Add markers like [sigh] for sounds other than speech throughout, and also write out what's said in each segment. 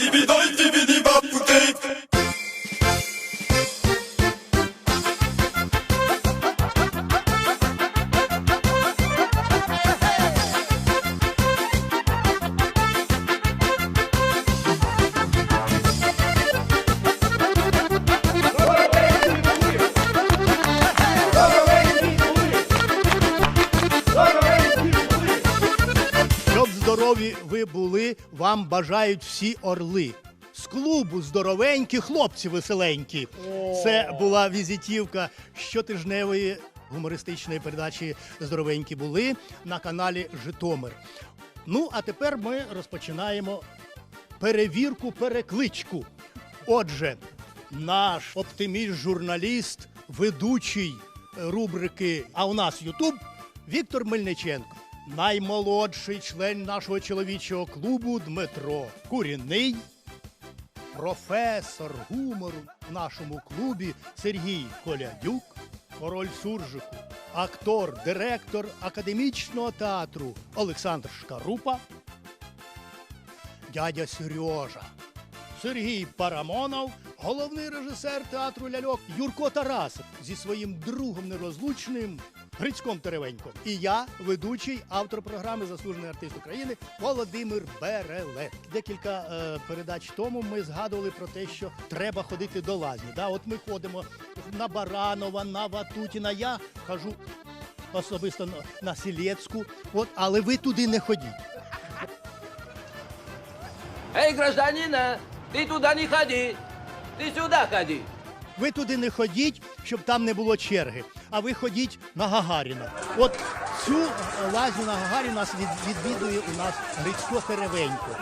Щоб бажають всі орли. З клубу здоровенькі хлопці веселенькі. Це була візитівка щотижневої гумористичної передачі Здоровенькі були на каналі Житомир. Ну, а тепер ми розпочинаємо перевірку перекличку. Отже, наш оптиміст-журналіст, ведучий рубрики А у нас Ютуб Віктор Мельниченко. Наймолодший член нашого чоловічого клубу Дмитро Куріний, професор гумору в нашому клубі Сергій Колядюк, король суржику, актор, директор академічного театру Олександр Шкарупа, дядя Сережа, Сергій Парамонов, головний режисер театру ляльок Юрко Тарасов зі своїм другом нерозлучним Грицьком Теревеньком. І я, ведучий, автор програми Заслужений артист України Володимир Береле. Декілька е, передач тому ми згадували про те, що треба ходити до лазні. Да? От ми ходимо на Баранова, на Ватутіна. Я хожу особисто на, на Сілецьку, от, але ви туди не ходіть. Эй, гражданина, ты туда не ходи, ты сюда ходи. Ви туди не ходіть, щоб там не було черги. А ви ходіть на Гагаріна. От цю лазню на Гагаріна від, відвідує у нас Грицько Теревенько.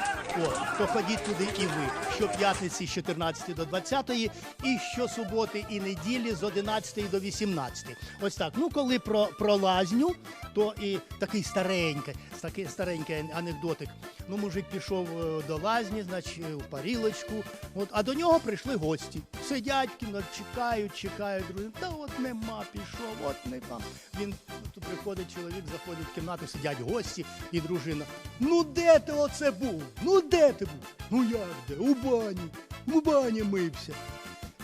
От, то ходіть туди і ви. Щоп'ятниці з 14 до 20 і щосуботи і неділі з 11 до 18. Ось так. Ну, коли про, про лазню, то і такий старенький, такий старенький анекдотик. Ну, мужик пішов е, до лазні, значить, е, в парілочку. От, а до нього прийшли гості. Сидять, в чекають, чекають, друзі. Та от нема, пішов, от не там. Він тут приходить чоловік, заходить в кімнату, сидять гості і дружина. Ну де ти оце був? Ну де ти був? Ну як де? У бані. У бані мився.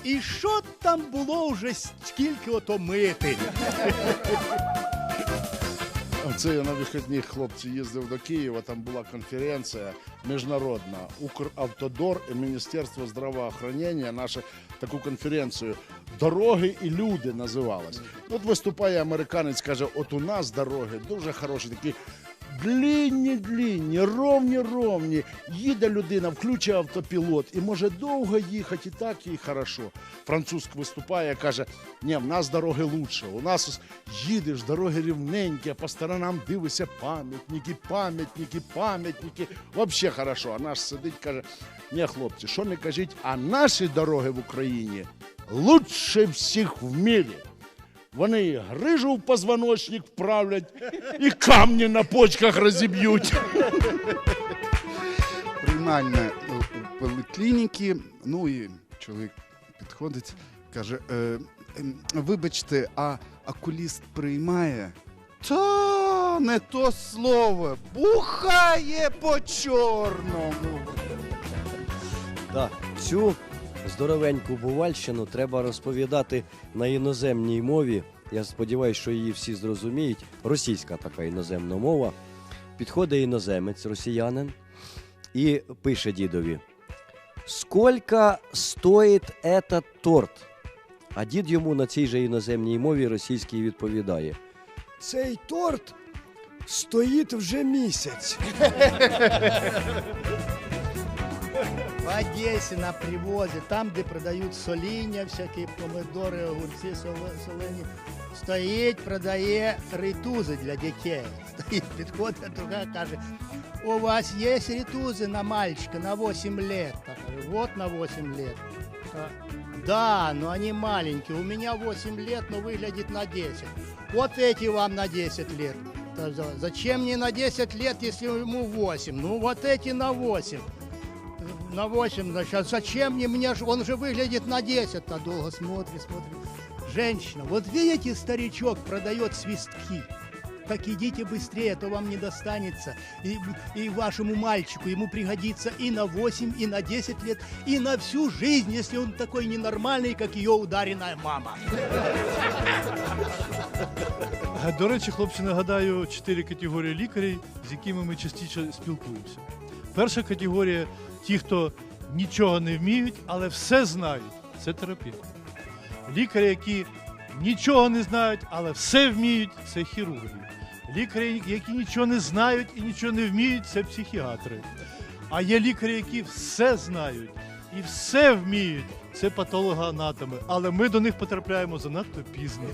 І що там було вже скільки ото мити? [laughs] Це я на вихідних хлопці їздив до Києва. Там була конференція міжнародна Укравтодор і Міністерство здравоохранення. Нашу таку конференцію Дороги і люди називалась. От виступає американець, каже: от у нас дороги дуже хороші, такі. Длінні, длінні, ровні, ровні. Їде людина, включить автопілот і може довго їхати, і так їй хорошо. Француз виступає, каже: ні, в нас дороги лучше. У нас їдеш, дороги рівненькі, а по сторонам дивишся пам'ятники, пам'ятники, пам'ятники. Взагалі хорошо. А наш сидить, каже: ні, хлопці, що не кажіть, а наші дороги в Україні лучше всіх в мірі. Вони грижу в позвоночник вправлять, і камні на почках розіб'ють. приймальна у у поліклініки. Ну і чоловік підходить, каже: е, ем, вибачте, а окуліст приймає? Та не то слово. Бухає по чорному. Да, цю здоровеньку бувальщину треба розповідати на іноземній мові. Я сподіваюся, що її всі зрозуміють. Російська така іноземна мова. Підходить іноземець, росіянин, і пише дідові: Скільки стоїть этот торт? А дід йому на цій же іноземній мові російській відповідає: Цей торт стоїть вже місяць. В Одесі на привозі, там, де продають соління, всякі помидори, огурці, соле- солені. Стоїть, продає ритузи для дітей. [laughs] Стоїть, підходить, друга каже, у вас є ритузи на мальчика на 8 лет? Я говорю, вот на 8 лет. А, Да, но они маленькие. У меня 8 лет, но выглядит на 10. Вот эти вам на 10 лет. Да за- Зачем мне на 10 лет, если ему 8? Ну вот эти на 8 на 8, значит, зачем мне, мне ж, он же выглядит на 10, а долго смотрит, смотрит. Женщина, вот видите, старичок продает свистки. так идите быстрее, а то вам не достанется. И, и вашему мальчику ему пригодится и на 8, и на 10 лет, и на всю жизнь, если он такой ненормальный, как ее ударенная мама. Е, До речі, хлопці, нагадаю чотири категорії лікарів, з якими ми частіше спілкуємося. Перша категорія ті, хто нічого не вміють, але все знають. Це терапевти. Лікарі, які нічого не знають, але все вміють, це хірурги. Лікарі, які нічого не знають і нічого не вміють, це психіатри. А є лікарі, які все знають і все вміють. Це патологоанатоми. Але ми до них потрапляємо занадто пізно.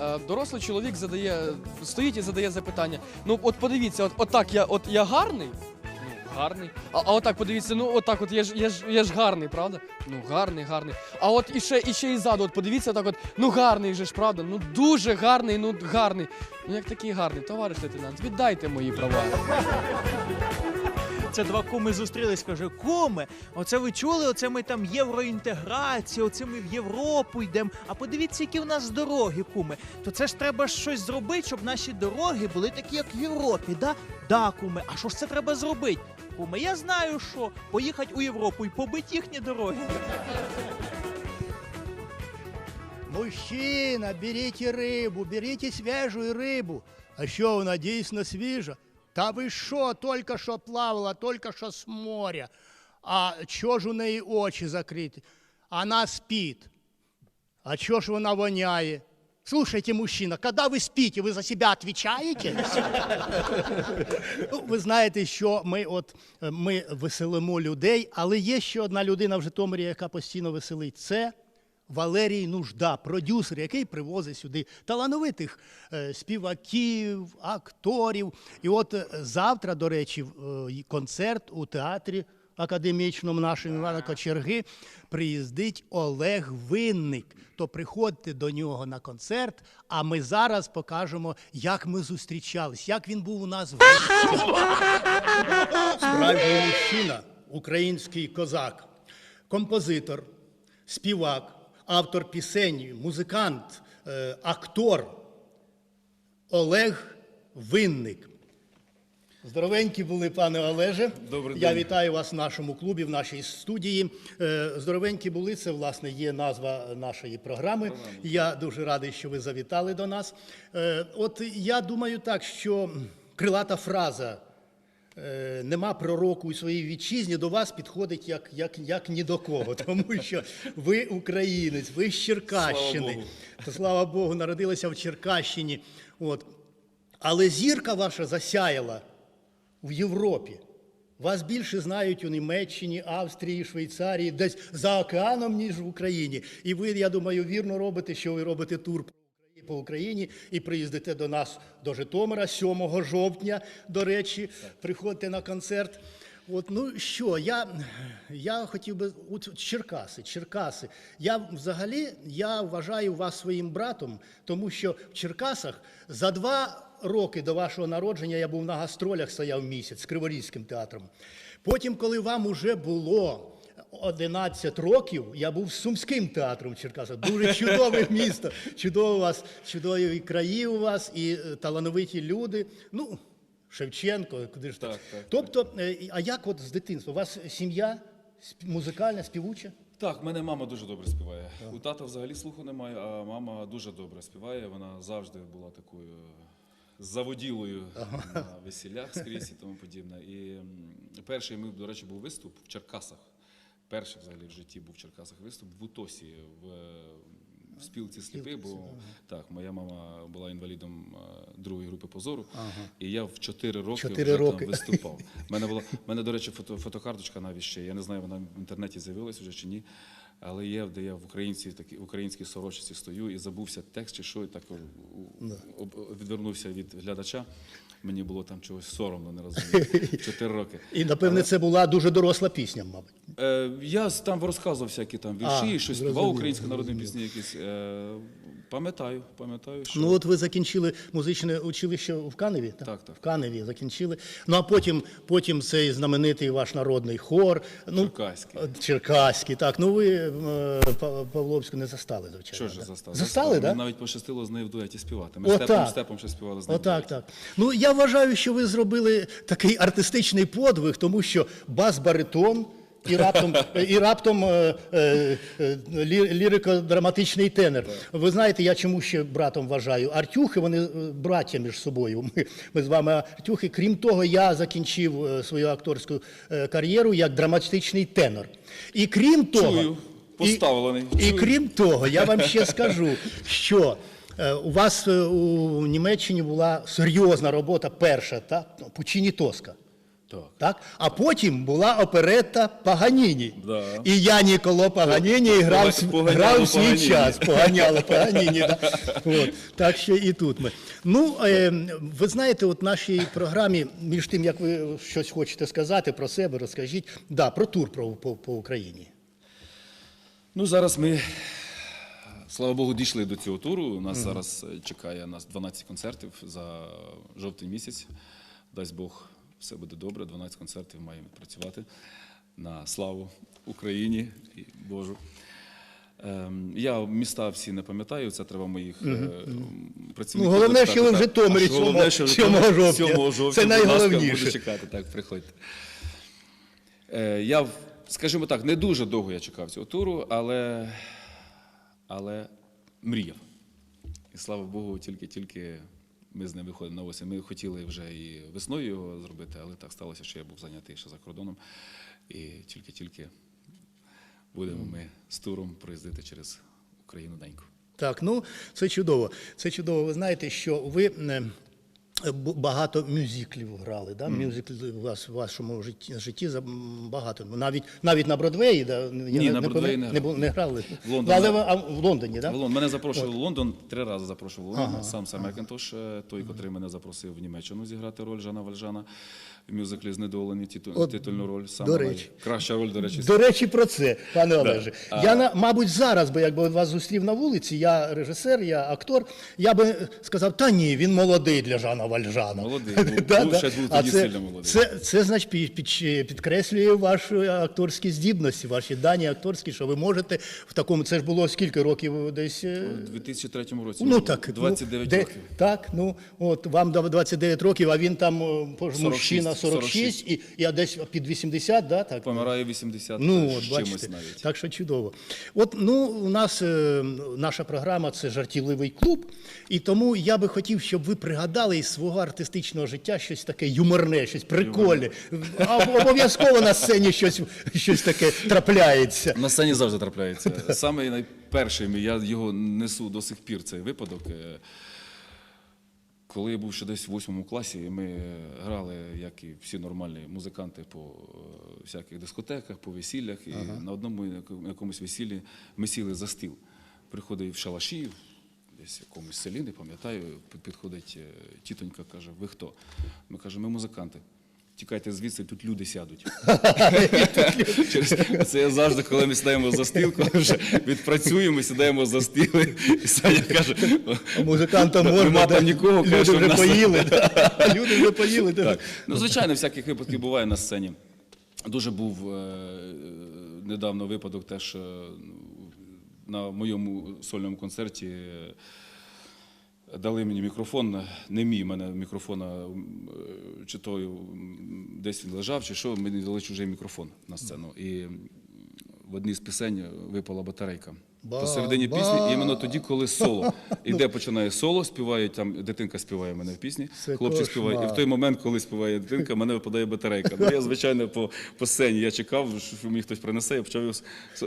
Е, Дорослий чоловік задає, стоїть і задає запитання. Ну, от подивіться, от, от так я, от я гарний. Гарний. А, а отак подивіться, ну отак, от я ж, я ж, я ж гарний, правда? Ну, гарний, гарний. А от іще, іще і ззаду, от подивіться так, от, ну гарний же ж, правда? Ну дуже гарний, ну гарний. Ну як такий гарний, товариш лейтенант, віддайте мої права. Це два куми зустрілись, каже, куми, оце ви чули, оце ми там євроінтеграція, оце ми в Європу йдемо. А подивіться, які в нас дороги, куми. То це ж треба щось зробити, щоб наші дороги були такі, як в Європі, да? Да, куми. А що ж це треба зробити? Куми, я знаю, що поїхати у Європу і побити їхні дороги. Мужчина, берите рыбу, берите свежую рыбу. А що вона дійсно свіжа? Та ви що, тільки що плавала, тільки що з моря. А чого ж у неї очі закриті? Вона спить. А чого ж вона воняє? Слушайте, мужчина, когда вы спите, ви за себя отвечаете? Ну, ви знаєте, що ми от ми веселимо людей, але є ще одна людина в Житомирі, яка постійно веселить. Це Валерій Нужда, продюсер, який привозить сюди талановитих е, співаків, акторів. І от е, завтра, до речі, е, концерт у театрі академічному нашому Івана Кочерги приїздить Олег Винник. То приходьте до нього на концерт, а ми зараз покажемо, як ми зустрічались, як він був у нас в Справжній мужчина, український козак, композитор, співак, автор пісень, музикант, е, актор Олег Винник. Здоровенькі були, пане Олеже. Добрий Я день. вітаю вас в нашому клубі, в нашій студії. Е, Здоровенькі були, це власне є назва нашої програми. Я дуже радий, що ви завітали до нас. Е, От я думаю так, що крилата фраза нема пророку у своїй вітчизні до вас підходить як, як, як ні до кого, [laughs] тому що ви українець, ви з Черкащини. Слава Богу. То, слава Богу, народилися в Черкащині. От. Але зірка ваша засяяла в Європі. Вас більше знають у Німеччині, Австрії, Швейцарії, десь за океаном, ніж в Україні. І ви, я думаю, вірно робите, що ви робите тур по Україні і приїздите до нас до Житомира 7 жовтня, до речі, приходьте на концерт. От, ну що, я, я хотів би от Черкаси, Черкаси. Я взагалі я вважаю вас своїм братом, тому що в Черкасах за два роки до вашого народження я був на гастролях, стояв місяць з Криворізьким театром. Потім, коли вам уже було 11 років, я був Сумським театром в Черкасах. Дуже чудове [laughs] місто, чудово у вас, чудові краї у вас і е, талановиті люди. Ну, Шевченко, куди ж так. Так, так, Тобто, е, а як от з дитинства? У вас сім'я музикальна, співуча? Так, в мене мама дуже добре співає. У тата взагалі слуху немає, а мама дуже добре співає. Вона завжди була такою заводілою на весіллях скрізь і тому подібне. І перший ми, до речі, був виступ в Черкасах. Перший взагалі в житті був в Черкасах виступ в Утосі в, е, в спілці сліпи, бо так, моя мама була інвалідом е, другої групи позору, і я в 4 роки Чотири вже роки. там виступав. У мене була, мене, до речі, фото, фотокарточка навіть ще. Я не знаю, вона в інтернеті з'явилась вже чи ні. Але є, де я в українській, такі, в українській сорочці стою і забувся текст чи що, і так об- відвернувся від глядача. Мені було там чогось соромно, не розумію. [laughs] Чотири роки. І, напевне, це була дуже доросла пісня, мабуть. Е, я там розказував всякі там вірші, А, щось співав українські народні пісні якісь. Е, Пам'ятаю, пам'ятаю, що Ну от ви закінчили музичне училище в Каневі? Так, так. В Каневі закінчили. Ну а потім, потім цей знаменитий ваш народний хор. Ну, Черкаський. е, Черкаський, так. Ну ви е, Па- Павловську не застали, звичайно. Що ж да? застав? Застали, Мені так? навіть пощастило з нею в дуеті співати. Ми Отак. степом степом ще співали з нею. в Отак, дуеті. так. Ну я вважаю, що ви зробили такий артистичний подвиг, тому що бас-баритон. І раптом, і раптом е, е, е, лі- лірико-драматичний тенор. Ви знаєте, я чому ще братом вважаю? Артюхи, вони е, браття між собою. Ми, ми з вами Артюхи. Крім того, я закінчив свою акторську кар'єру як драматичний тенор. І крім того, Чую. Поставлений. і Чую. крім того, я вам ще скажу, що у вас у Німеччині була серйозна робота, перша, так? Ну, Пучіні Тоска. Так. Так? А потім була оперетта Паганіні. Да. І я Ніколо Паганіні грав, Пога- грав свій Паганіні. час. Поганяло Паганіні. Да. От. Так що і тут ми. Ну, е, ви знаєте, от нашій програмі, між тим, як ви щось хочете сказати про себе, розкажіть, да, про тур по, по, по Україні. Ну, зараз ми, слава Богу, дійшли до цього туру. У нас зараз е, чекає нас 12 концертів за жовтий місяць. Дасть Бог, все буде добре. 12 концертів маємо працювати на славу Україні і Божу. Ем, Я міста всі не пам'ятаю, це треба моїх е, працівників. Ну, головне, що ви в. Житомирі А що головне, 7 7 жовтня. 7 жовтня, Це найголовніше. Буду чекати, так, приходьте. Е, Я, скажімо так, не дуже довго я чекав цього туру, але, але мріяв. І слава Богу, тільки-тільки ми з ним виходимо на осінь. Ми хотіли вже і весною його зробити, але так сталося, що я був зайнятий ще за кордоном. І тільки-тільки будемо ми з туром проїздити через Україну деньку. Так, ну це чудово. Це чудово. Ви знаєте, що ви е, багато мюзиклів грали. Да? мюзикл у вас в вашому житті, житті багато. Навіть навіть на Бродвеї, да? Ні, на Бродвеї не не, бу- не грали. В Лондоні. Але а в Лондоні, да? В Лондон. Мене запрошував в Лондон, три рази запрошував Лондон. Сам Сам Макінтош, е, той, котрий мене запросив в Німеччину зіграти роль Жана Вальжана мюзиклі «Знедолені», титу- От, титульну роль. до Саме речі. краща роль, до речі. До речі, про це, пане Олеже. А- Я на мабуть зараз би, якби вас зустрів на вулиці, я режисер, я актор, я би сказав, та ні, він молодий для Жана Вальжана. Молодий, [laughs] був- був, ще був тоді це, сильно молодий. Це, це значить під, під, підкреслює ваші акторські здібності, ваші дані акторські, що ви можете в такому. Це ж було скільки років десь. е, У 2003 році Ну так, 29 ну, де- років. Так, ну от вам дав 29 років, а він там е, по- 46, 46, і я десь під 80, да, так? Помирає 80 Ну, з от, чимось бачите, навіть. так що чудово. От ну, у нас е, наша програма це жартівливий клуб, і тому я би хотів, щоб ви пригадали із свого артистичного життя щось таке юморне, щось прикольне. А Обов'язково на сцені щось, щось таке трапляється. На сцені завжди трапляється. Саме найперший, мій, я його несу до сих пір, цей випадок. Е, Коли я був ще десь в восьмому класі, ми грали, як і всі нормальні музиканти, по е, всяких дискотеках, по весіллях. І на одному якомусь весіллі ми сіли за стіл. Приходить в шалаші, десь в якомусь селі, не пам'ятаю, підходить е, тітонька, каже, ви хто? Ми кажемо, ми музиканти. Тікайте звідси, тут люди сядуть. [laughs] Це я завжди, коли ми сідаємо за стіл, коли вже відпрацюємо, сідаємо за стіл, і Саня каже, Музикантам можна. нема там нікого, каже, [laughs] Люди вже поїли. Люди вже поїли. Ну, звичайно, всяких випадків буває на сцені. Дуже був е, недавно випадок теж е, на моєму сольному концерті. Дали мені мікрофон, не мій, мене мікрофона е, чи то десь він лежав, чи що, мені дали чужий мікрофон на сцену. І в одній з пісень випала батарейка. Посередині пісні, іменно тоді, коли соло. [laughs] Іде, починає соло, співає там, дитинка співає мене в пісні, Це хлопчик співає. І в той момент, коли співає дитинка, мене випадає батарейка. Ну, я, звичайно, по, по сцені я чекав, що мені хтось принесе, я почав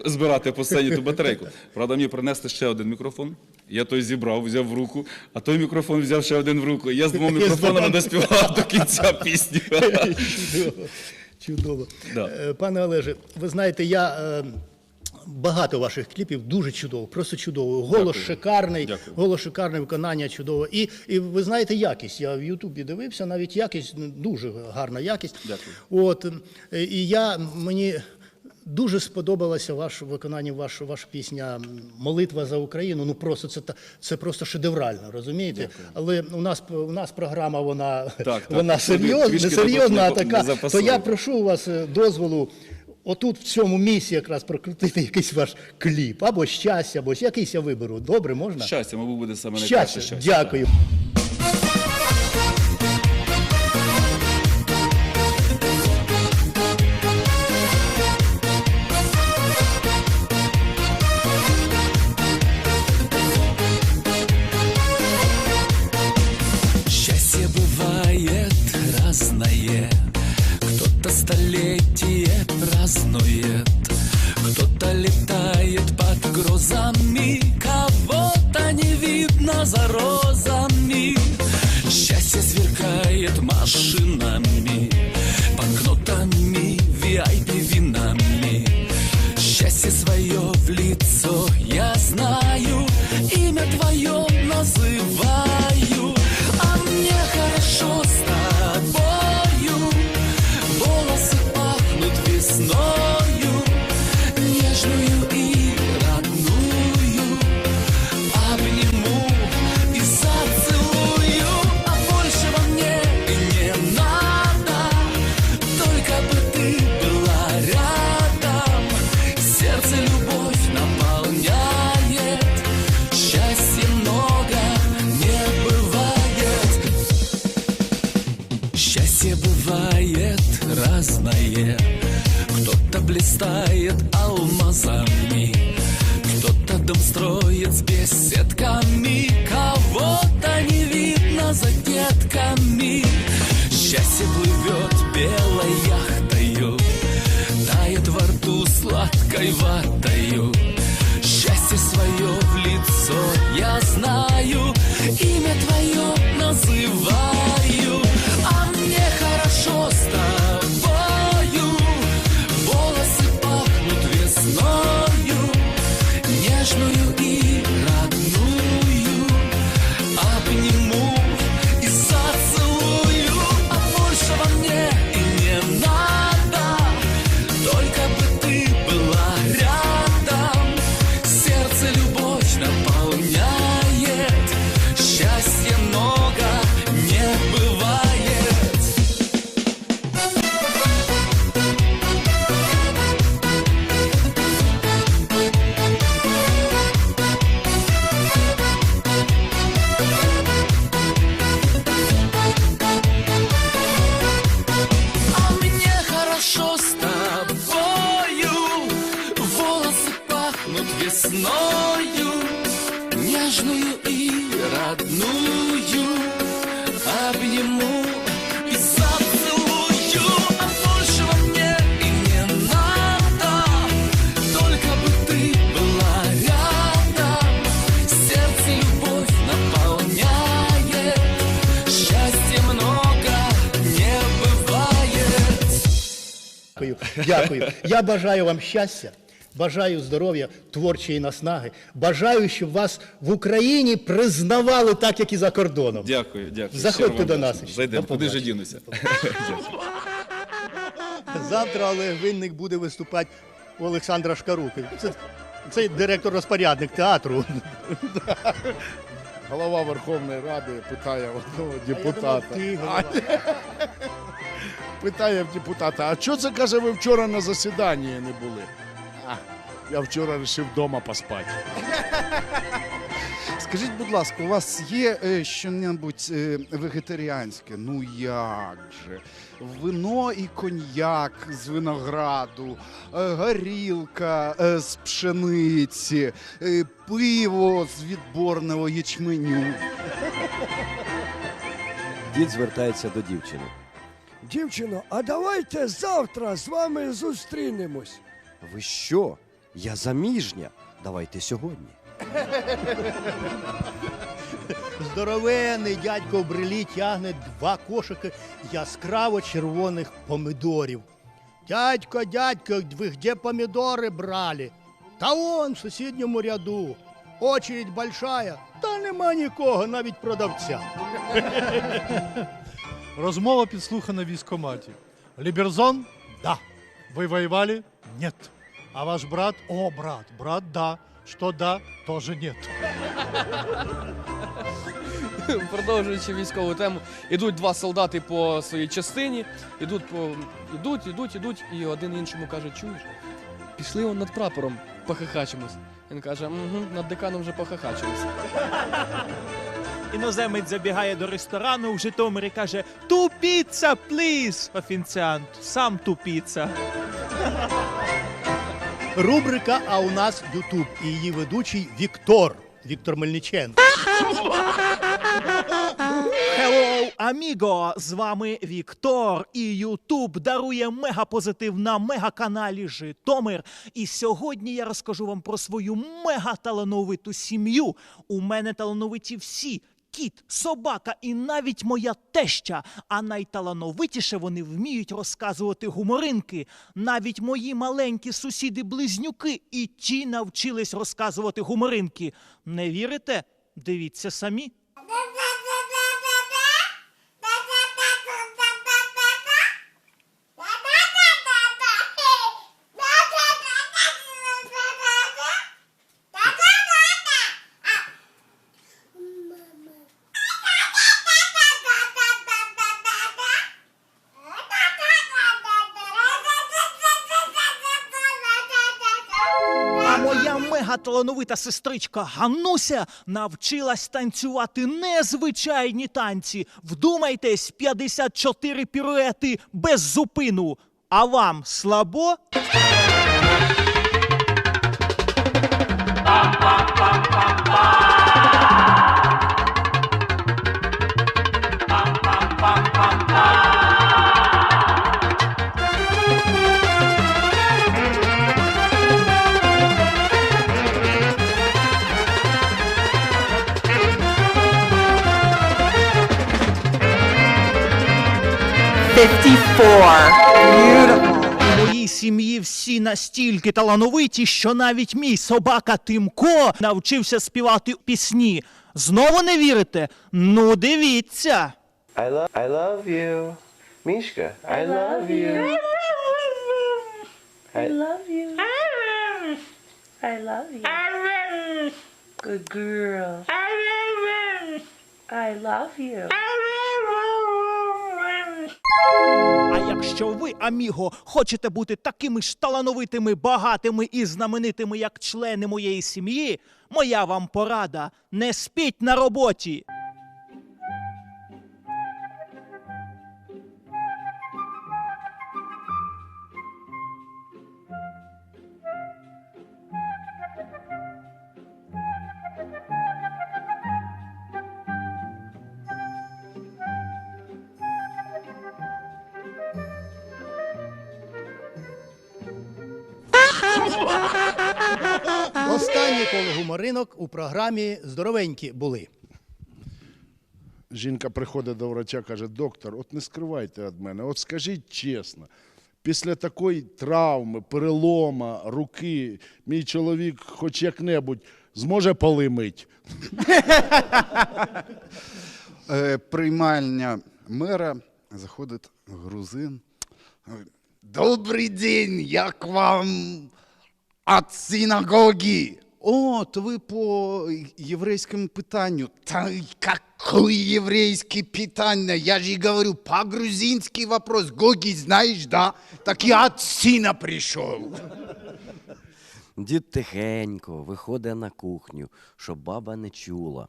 збирати по сцені ту батарейку. Правда, мені принесли ще один мікрофон. Я той зібрав, взяв в руку, а той мікрофон взяв ще один в руку. І я з двома мікрофонами доспівав до кінця пісні. [laughs] Чудово. Чудово. Да. Е, Пане Олеже, ви знаєте, я. е, Багато ваших кліпів дуже чудово, просто чудово. Голос Дякую. шикарний, Дякую. голос шикарний, виконання чудово. І, і ви знаєте якість. Я в Ютубі дивився, навіть якість ну, дуже гарна якість. Дякую. От е, і я мені Дуже сподобалася ваше виконання, ваша, ваша пісня Молитва за Україну. Ну просто це та- це просто шедеврально, розумієте? Але у нас у нас програма вона, так. [laughs] вона Туди серйозна, не серйозна, а не- не така. То я прошу у вас е, дозволу. Отут в цьому місці якраз прокрутити якийсь ваш кліп, або щастя, або якийсь я виберу. Добре, можна? Щастя, мабуть, буде саме найкраще Щастя, щастя. дякую. Счастье плывет белой яхтою Тает во рту сладкой ватою Я бажаю вам щастя, бажаю здоров'я, творчої наснаги. Бажаю, щоб вас в Україні признавали так, як і за кордоном. Дякую, дякую. Заходьте до нас. Зайдемо, куди ж дінуся. [laughs] Завтра Олег Винник буде виступати у Олександра Шкаруки. Це, це директор розпорядник театру. Голова Верховної Ради питає одного Я депутата. думав, ти голова. [laughs] Питає в депутата, а що це каже, ви вчора на засіданні не були? А, я вчора вирішив вдома поспати. [laughs] Скажіть, будь ласка, у вас є е, що-небудь е, вегетаріанське? Ну як же? Вино і коньяк з винограду, е, горілка е, з пшениці, е, пиво з відборного ячменю. Дід звертається до дівчини. Дівчино, а давайте завтра з вами зустрінемось. Ви що? Я заміжня. Давайте сьогодні. Здоровенний дядько в брелі тягне два кошики яскраво червоних помидорів. Дядько, дядько, ви де помідори брали? Та он в сусідньому ряду. Очередь большая, та нема нікого, навіть продавця. Розмова підслухана в військкоматі. Ліберзон? Да. Ви воювали? нет. А ваш брат, о, брат, брат, да. Что да, тоже нет. Продовжуючи військову тему, ідуть два солдати по своїй частині, ідуть по ідуть, ідуть, ідуть, і один іншому каже: чуєш, пішли он над прапором, похахачимось. Він каже, угу, над деканом вже похахачились. Іноземець забігає до ресторану в Житомирі каже: Ту піца, пліз! Офіціант, сам ту піца. Рубрика А у нас Ютуб і її ведучий Віктор. Віктор Мельниченко. Hello, amigo! З вами Віктор. І Ютуб дарує мегапозитив на мегаканалі Житомир. І сьогодні я розкажу вам про свою мегаталановиту сім'ю. У мене талановиті всі. Кіт, собака і навіть моя теща. А найталановитіше вони вміють розказувати гуморинки. Навіть мої маленькі сусіди-близнюки і ті навчились розказувати гуморинки. Не вірите? Дивіться самі. Моя мегаталановита сестричка Ганнуся навчилась танцювати незвичайні танці. Вдумайтесь, 54 піруети без зупину. А вам слабо? У моїй сім'ї всі настільки талановиті, що навіть мій собака Тимко навчився співати пісні. Знову не вірите? Ну, дивіться. I love I love you. Mishka, I love you. I love you. I love you. Good girl. I love you. А якщо ви, аміго, хочете бути такими ж талановитими, багатими і знаменитими, як члени моєї сім'ї, моя вам порада не спіть на роботі. Останнє коло гуморинок у програмі Здоровенькі були. Жінка приходить до врача, каже: доктор, от не скривайте від мене, от скажіть чесно, після такої травми, перелома, руки, мій чоловік хоч як-небудь зможе поли мить? Е, приймальня мера заходить грузин. Добрий день, як вам от синагоги? О, то ви по єврейському питанню. Та какое єврейське питання? Я же и говорю, по-грузинский вопрос. Гоги знаешь, да? Так я от сина пришел. Дід тихенько виходить на кухню, щоб баба не чула.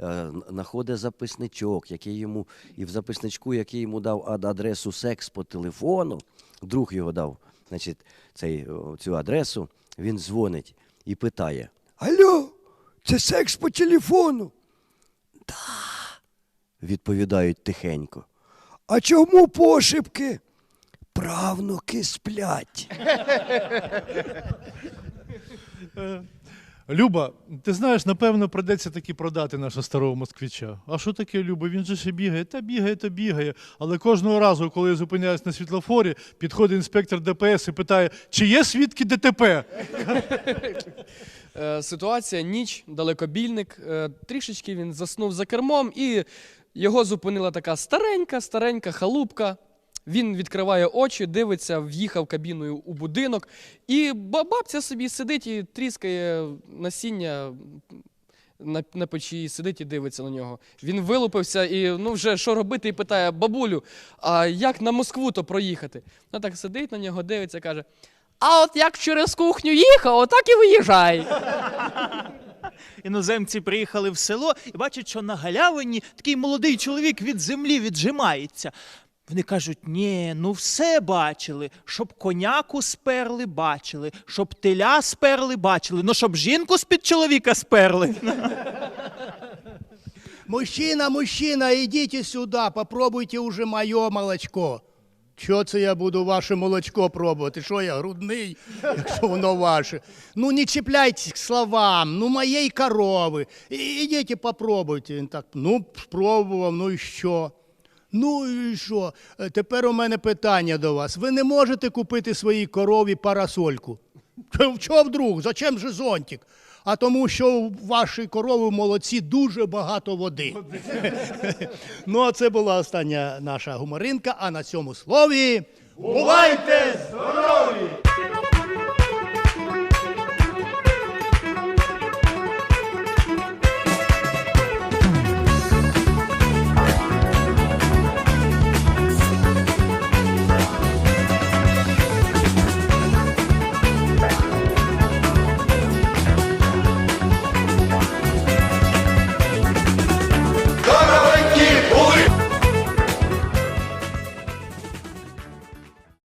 Е, Находить записничок, який йому, і в записничку, який йому дав адресу секс по телефону, друг його дав, значить, цей, цю адресу, він дзвонить і питає: Алло, це секс по телефону. «Да», відповідають тихенько. А чому пошепки? Правнуки сплять. [laughs] Люба, ти знаєш, напевно, придеться таки продати нашого старого москвича. А що таке, Люба? Він же ще бігає, та бігає, та бігає. Але кожного разу, коли я зупиняюсь на світлофорі, підходить інспектор ДПС і питає, чи є свідки ДТП? Е, ситуація, ніч, далекобільник. Е, трішечки він заснув за кермом, і його зупинила така старенька, старенька халупка. Він відкриває очі, дивиться, в'їхав кабіною у будинок, і бабця собі сидить і тріскає насіння на, на печі, сидить і дивиться на нього. Він вилупився і ну вже що робити, і питає: бабулю, а як на Москву то проїхати? Вона так сидить на нього, дивиться, каже: А от як через кухню їхав, отак і виїжджай. Іноземці приїхали в село і бачать, що на галявині такий молодий чоловік від землі віджимається. Вони кажуть: ні, ну все бачили, щоб коняку сперли, бачили, щоб теля сперли, бачили, ну щоб жінку з-під чоловіка сперли. [laughs] Мужчина, мужчина, идите сюда, попробуйте уже моє молочко. Що це я буду ваше молочко пробувати? Що я грудний, [laughs] якщо воно ваше? Ну не чіпляйтесь к словам, ну моєї корови. Ідіть попробуйте. Він так, ну, спробував, ну і що? Ну і що? Е, Тепер у мене питання до вас. Ви не можете купити своїй корові парасольку? Чого вдруг? Зачем же зонтик? А тому, що у вашій корови в молоці дуже багато води. [laughs] ну, а це була остання наша гуморинка. А на цьому слові бувайте здорові!